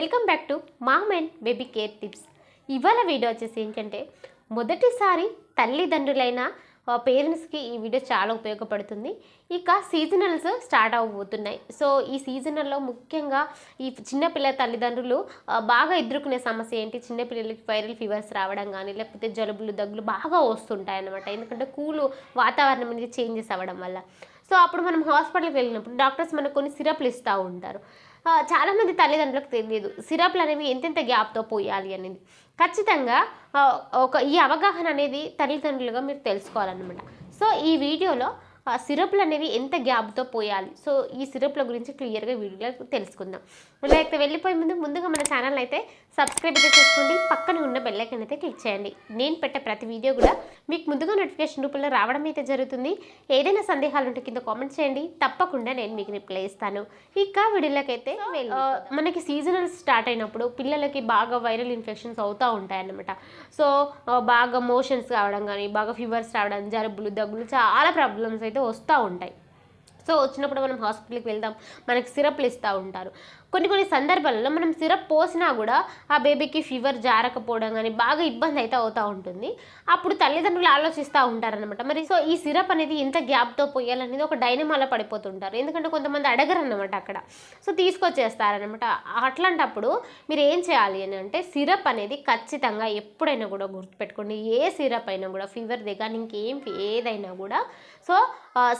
Welcome back to mom and baby care tips. ఇవాళ video వచ్చేసి ఏంటంటే మొదటిసారి తల్లిదండ్రులైన పేరెంట్స్కి ఈ వీడియో చాలా ఉపయోగపడుతుంది. ఇక సీజనల్స్ స్టార్ట్ అవ్వబోతున్నాయి. సో ఈ సీజనల్లో ముఖ్యంగా ఈ చిన్నపిల్లల తల్లిదండ్రులు బాగా ఎదుర్కొనే సమస్య ఏంటి? చిన్నపిల్లలకి వైరల్ ఫీవర్స్ రావడం కానీ లేకపోతే జలుబులు దగ్గులు బాగా వస్తుంటాయి అన్నమాట ఎందుకంటే కూలు వాతావరణం అనేది చేంజెస్ అవ్వడం వల్ల. సో అప్పుడు మనం హాస్పిటల్కి వెళ్ళినప్పుడు డాక్టర్స్ మనకు కొన్ని సిరప్లు ఇస్తూ ఉంటారు. చాలామంది తల్లిదండ్రులకు తెలియదు. సిరప్లు అనేవి ఎంతెంత గ్యాప్తో పోయాలి అనేది. ఖచ్చితంగా ఒక ఈ అవగాహన అనేది తల్లిదండ్రులుగా మీరు తెలుసుకోవాలన్నమాట. సో ఈ వీడియోలో ఆ సిరప్లు అనేవి ఎంత గ్యాప్తో పోయాలి? సో ఈ సిరప్ల గురించి క్లియర్గా వీడియోలో తెలుసుకుందాం. లేకపోతే వెళ్ళిపోయే ముందు ముందుగా మన ఛానల్ అయితే సబ్స్క్రైబ్ అయితే చేసుకోండి పక్కన ఉన్న బెల్లైకన్ అయితే క్లిక్ చేయండి. నేను పెట్టే ప్రతి వీడియో కూడా మీకు ముందుగా నోటిఫికేషన్ రూపంలో రావడం అయితే జరుగుతుంది. ఏదైనా సందేహాలు ఉంటే కింద కామెంట్ చేయండి. తప్పకుండా నేను మీకు రిప్లై ఇస్తాను. ఇక వీడియోలోకి అయితే ఆ, మనకి సీజనల్ స్టార్ట్ అయినప్పుడు పిల్లలకి బాగా వైరల్ ఇన్ఫెక్షన్స్ అవుతూ ఉంటాయి అన్నమాట సో బాగా మోషన్స్ కావడం కానీ బాగా ఫీవర్స్ రావడం జలుబులు దగ్గులు చాలా ప్రాబ్లమ్స్ అయితే వస్తూ ఉంటాయి. సో వచ్చినప్పుడు మనం హాస్పిటల్కి వెళ్దాం. మనకి సిరప్లు ఇస్తూ ఉంటారు. కొన్ని కొన్ని సందర్భాలలో మనం సిరప్ పోసినా కూడా ఆ బేబీకి ఫీవర్ జారకపోవడం కానీ బాగా ఇబ్బంది అయితే అవుతూ ఉంటుంది. అప్పుడు తల్లిదండ్రులు ఆలోచిస్తూ ఉంటారనమాట మరి సో ఈ సిరప్ అనేది ఎంత గ్యాప్తో పోయాలనేది ఒక డైనమాలో పడిపోతుంటారు. ఎందుకంటే కొంతమంది అడగరు అనమాట అక్కడ. సో తీసుకొచ్చేస్తారనమాట అట్లాంటప్పుడు మీరు ఏం చేయాలి అని అంటే సిరప్ అనేది ఖచ్చితంగా ఎప్పుడైనా కూడా గుర్తుపెట్టుకోండి. ఏ సిరప్ అయినా కూడా ఫీవర్ కానీ ఇంకేం ఏదైనా కూడా. సో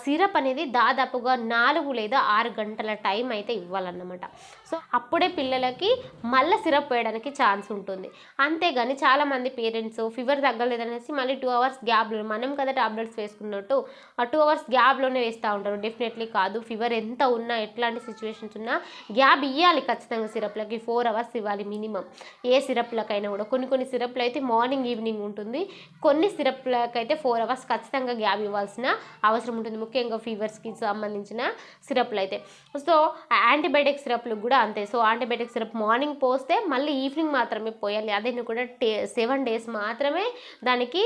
సిరప్ అనేది దాదాపుగా నాలుగు లేదా ఆరు గంటల టైం అయితే ఇవ్వాలన్నమాట. సో అప్పుడే పిల్లలకి మళ్ళీ సిరప్ వేయడానికి ఛాన్స్ ఉంటుంది. అంతేగాని చాలామంది పేరెంట్స్ ఫీవర్ తగ్గలేదనేసి మళ్ళీ టూ అవర్స్ గ్యాప్లో మనం కదా టాబ్లెట్స్ వేసుకున్నట్టు ఆ టూ అవర్స్ గ్యాప్లోనే వేస్తూ ఉంటారు. డెఫినెట్లీ కాదు. ఫీవర్ ఎంత ఉన్నా ఎట్లాంటి సిచ్యువేషన్స్ ఉన్నా గ్యాప్ ఇవ్వాలి ఖచ్చితంగా సిరప్లకి. ఫోర్ అవర్స్ ఇవ్వాలి మినిమం. ఏ సిరప్లకైనా కూడా. కొన్ని కొన్ని సిరప్లు అయితే మార్నింగ్ ఈవినింగ్ ఉంటుంది. కొన్ని సిరప్లకైతే ఫోర్ అవర్స్ ఖచ్చితంగా గ్యాప్ ఇవ్వాల్సిన అవసరం ఉంటుంది. ముఖ్యంగా ఫీవర్స్కి సంబంధించిన సిరప్లు అయితే సో యాంటీబయాటిక్ సిరప్లు కూడా అంతే. సో యాంటీబయాటిక్ సిరప్ మార్నింగ్ పోస్తే మళ్ళీ ఈవినింగ్ మాత్రమే పోయాలి. అదే కూడా టే సెవెన్ డేస్ మాత్రమే దానికి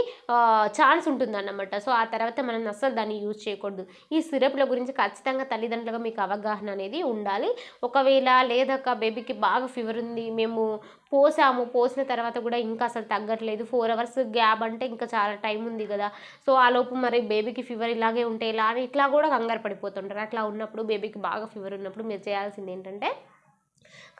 ఛాన్స్ ఉంటుందన్నమాట. సో ఆ తర్వాత మనం అస్సలు దాన్ని యూజ్ చేయకూడదు. ఈ సిరప్ల గురించి ఖచ్చితంగా తల్లిదండ్రులుగా మీకు అవగాహన అనేది ఉండాలి. ఒకవేళ లేదక్క బేబీకి బాగా ఫీవర్ ఉంది మేము పోసాము పోసిన తర్వాత కూడా ఇంకా అసలు తగ్గట్లేదు. ఫోర్ అవర్స్ గ్యాప్ అంటే ఇంకా చాలా టైం ఉంది కదా. సో ఆ లోపు మరి బేబీకి ఫీవర్ ఇలాగే ఉంటే ఇలా అని ఇట్లా కూడా కంగారు పడిపోతుంటారు. అట్లా ఉన్నప్పుడు బేబీకి బాగా ఫీవర్ ఉన్నప్పుడు మీరు చేయాల్సింది ఏంటంటే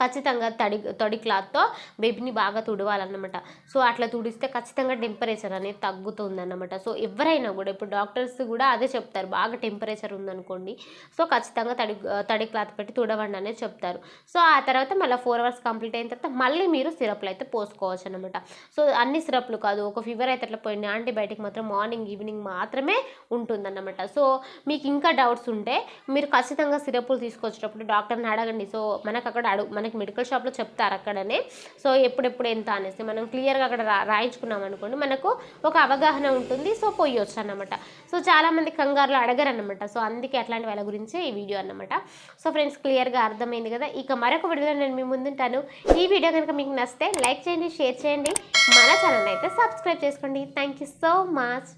ఖచ్చితంగా తడి తడి క్లాత్తో బేబీని బాగా తుడవాలన్నమాట. సో అట్లా తుడిస్తే ఖచ్చితంగా టెంపరేచర్ అనేది తగ్గుతుందన్నమాట. సో ఎవరైనా కూడా ఇప్పుడు డాక్టర్స్ కూడా అదే చెప్తారు బాగా టెంపరేచర్ ఉందనుకోండి సో ఖచ్చితంగా తడి తడి క్లాత్ పెట్టి తుడవండి అనేది చెప్తారు. సో ఆ తర్వాత మళ్ళీ ఫోర్ అవర్స్ కంప్లీట్ అయిన తర్వాత మళ్ళీ మీరు సిరప్లు అయితే పోసుకోవచ్చు అనమాట సో అన్ని సిరప్లు కాదు ఒక ఫీవర్ అయితే అట్లా పోయింది యాంటీబయాటిక్ మాత్రం మార్నింగ్ ఈవినింగ్ మాత్రమే ఉంటుందన్నమాట. సో మీకు ఇంకా డౌట్స్ ఉంటే మీరు ఖచ్చితంగా సిరప్లు తీసుకొచ్చేటప్పుడు డాక్టర్ని అడగండి. సో మనకు అక్కడ అడుగు మనకి మెడికల్ షాప్లో చెప్తారు అక్కడనే. సో ఎప్పుడెప్పుడు ఎంత అనేసి మనం క్లియర్గా అక్కడ రాయించుకున్నాం అనుకోండి మనకు ఒక అవగాహన ఉంటుంది. సో పోయొచ్చు అన్నమాట. సో చాలామంది కంగారులో అడగరు అన్నమాట సో అందుకే అట్లాంటి వాళ్ళ గురించి ఈ వీడియో అన్నమాట. సో ఫ్రెండ్స్ క్లియర్గా అర్థమైంది కదా. ఇక మరొక వీడియోలో నేను మీ ముందుంటాను. ఈ వీడియో కనుక మీకు నచ్చితే లైక్ చేయండి షేర్ చేయండి. మన ఛానల్ అయితే సబ్స్క్రైబ్ చేసుకోండి. Thank you so much